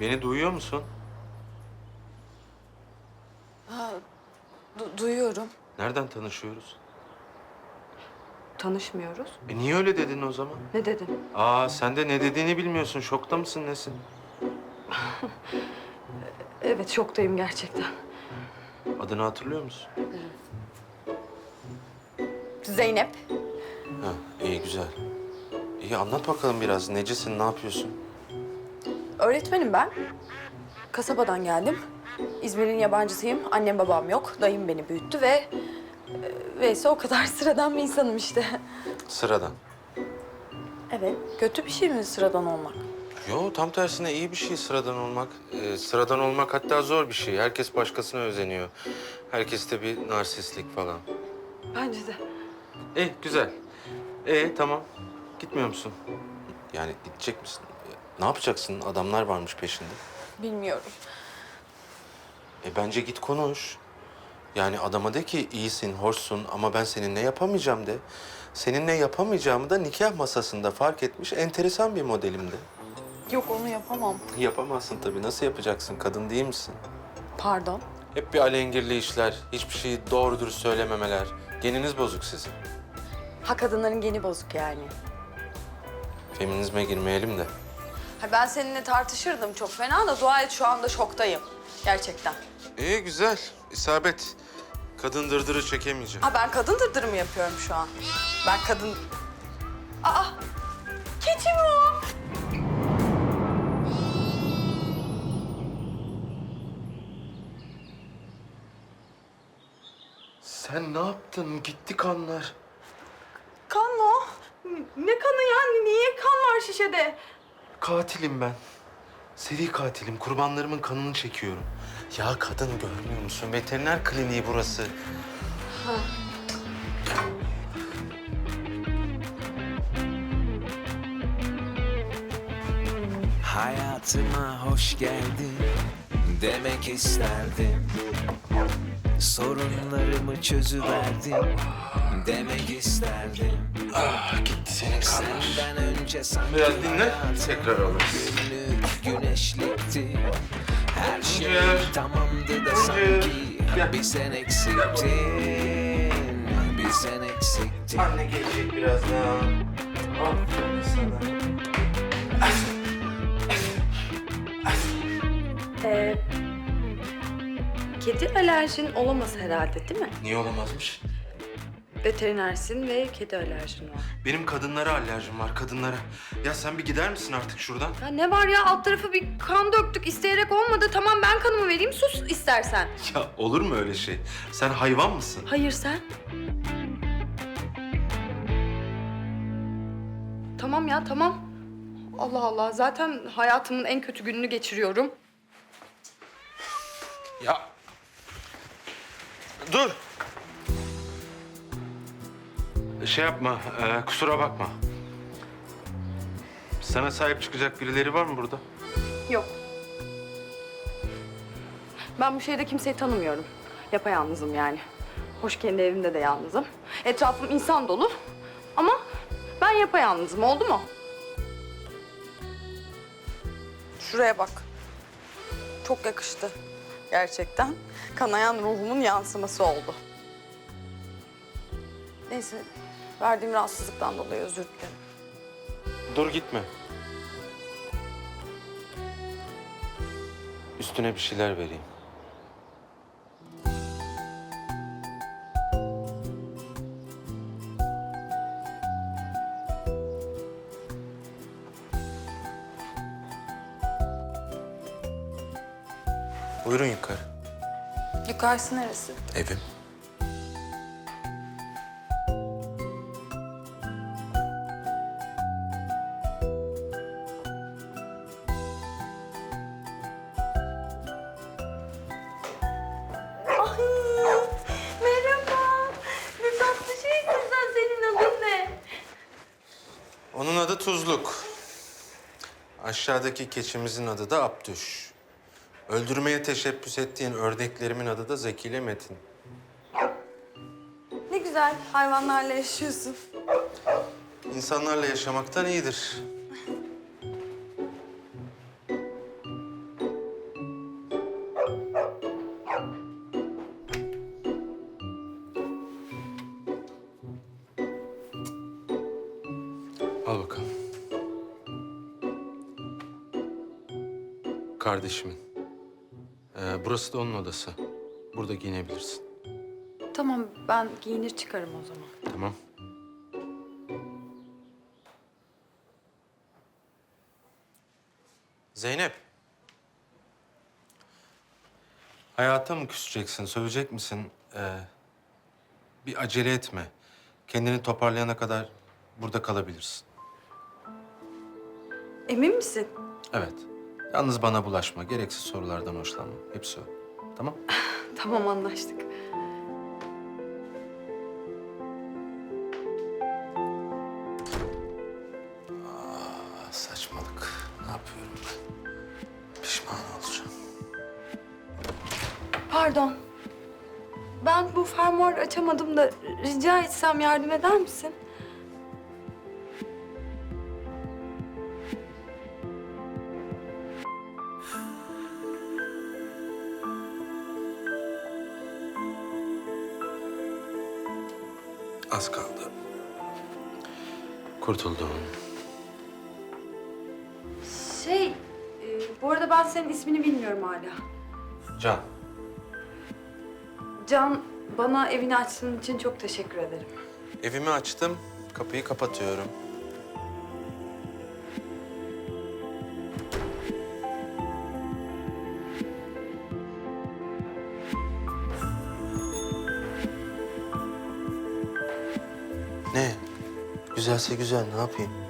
Beni duyuyor musun? Du- duyuyorum. Nereden tanışıyoruz? Tanışmıyoruz. E niye öyle dedin o zaman? Ne dedin? Aa sen de ne dediğini bilmiyorsun. Şokta mısın nesin? Evet şoktayım gerçekten. Adını hatırlıyor musun? Zeynep. Ha iyi güzel. İyi anlat bakalım biraz. Necesin, ne yapıyorsun? Öğretmenim ben. Kasabadan geldim. İzmir'in yabancısıyım. Annem babam yok. Dayım beni büyüttü ve... e, Veyse o kadar sıradan bir insanım işte. Sıradan. Evet. Kötü bir şey mi sıradan olmak? Yo tam tersine iyi bir şey sıradan olmak. Ee, sıradan olmak hatta zor bir şey. Herkes başkasına özeniyor. Herkeste bir narsistlik falan. Bence de. İyi güzel. E tamam. Gitmiyor musun? Yani gidecek misin? Ne yapacaksın? Adamlar varmış peşinde. Bilmiyorum. E bence git konuş. Yani adama de ki iyisin, hoşsun ama ben seninle yapamayacağım de. Seninle yapamayacağımı da nikah masasında fark etmiş enteresan bir modelimde. Yok onu yapamam. Yapamazsın tabii. Nasıl yapacaksın? Kadın değil misin? Pardon. Hep bir alengirli işler, hiçbir şeyi doğru dürüst söylememeler. Geniniz bozuk sizin. Ha kadınların geni bozuk yani. Feminizme girmeyelim de. Ha, ben seninle tartışırdım çok fena da dua et şu anda şoktayım. Gerçekten. İyi güzel. İsabet. Kadın dırdırı çekemeyeceğim. Ha ben kadın dırdırı mı yapıyorum şu an? Ben kadın... Aa! Keçi mi o? Sen ne yaptın? Gitti kanlar. Kan mı o? Ne kanı yani? Niye kan var şişede? Katilim ben. Seri katilim. Kurbanlarımın kanını çekiyorum. Ya kadın görmüyor musun? Veteriner kliniği burası. Hayatıma hoş geldin demek isterdim Sorunlarımı çözüverdin demek isterdim Ah gitti senin kanlar. Senden Biraz dinle, tekrar alırız. Güneşlikti Her şey Gel. tamamdı da sanki Gel. Bir sen eksiktin Bir sen eksiktin Anne gelecek birazdan. Aferin sana. Ee, kedi alerjin olamaz herhalde değil mi? Niye olamazmış? Veterinersin ve kedi alerjin var. Benim kadınlara alerjim var, kadınlara. Ya sen bir gider misin artık şuradan? Ya ne var ya alt tarafı bir kan döktük isteyerek olmadı. Tamam ben kanımı vereyim sus istersen. Ya olur mu öyle şey? Sen hayvan mısın? Hayır sen. Tamam ya tamam. Allah Allah zaten hayatımın en kötü gününü geçiriyorum. Ya. Dur. Şey yapma, e, kusura bakma. Sana sahip çıkacak birileri var mı burada? Yok. Ben bu şehirde kimseyi tanımıyorum. Yapayalnızım yani. Hoş kendi evimde de yalnızım. Etrafım insan dolu. Ama ben yapayalnızım oldu mu? Şuraya bak. Çok yakıştı. Gerçekten. Kanayan ruhumun yansıması oldu. Neyse. Verdiğim rahatsızlıktan dolayı özür dilerim. Dur gitme. Üstüne bir şeyler vereyim. Buyurun yukarı. Yukarısı neresi? Evim. Ay merhaba. Ne tatlı şeysin sen. Senin adın ne? Onun adı Tuzluk. Aşağıdaki keçimizin adı da Abdüş. Öldürmeye teşebbüs ettiğin ördeklerimin adı da Zeki ile Metin. Ne güzel hayvanlarla yaşıyorsun. İnsanlarla yaşamaktan iyidir. Al bakalım. Kardeşimin. Ee, burası da onun odası. Burada giyinebilirsin. Tamam ben giyinir çıkarım o zaman. Tamam. Zeynep. Hayata mı küseceksin, sövecek misin? Ee, bir acele etme. Kendini toparlayana kadar burada kalabilirsin. Emin misin? Evet. Yalnız bana bulaşma. Gereksiz sorulardan hoşlanma. Hepsi o. Tamam? Tamam anlaştık. Ah, saçmalık. Ne yapıyorum ben? Pişman olacağım. Pardon. Ben bu fermuar açamadım da rica etsem yardım eder misin? Az kaldı. Kurtuldum. Şey, e, bu arada ben senin ismini bilmiyorum hala. Can. Can, bana evini açtığın için çok teşekkür ederim. Evimi açtım. Kapıyı kapatıyorum. Güzelse güzel, ne yapayım?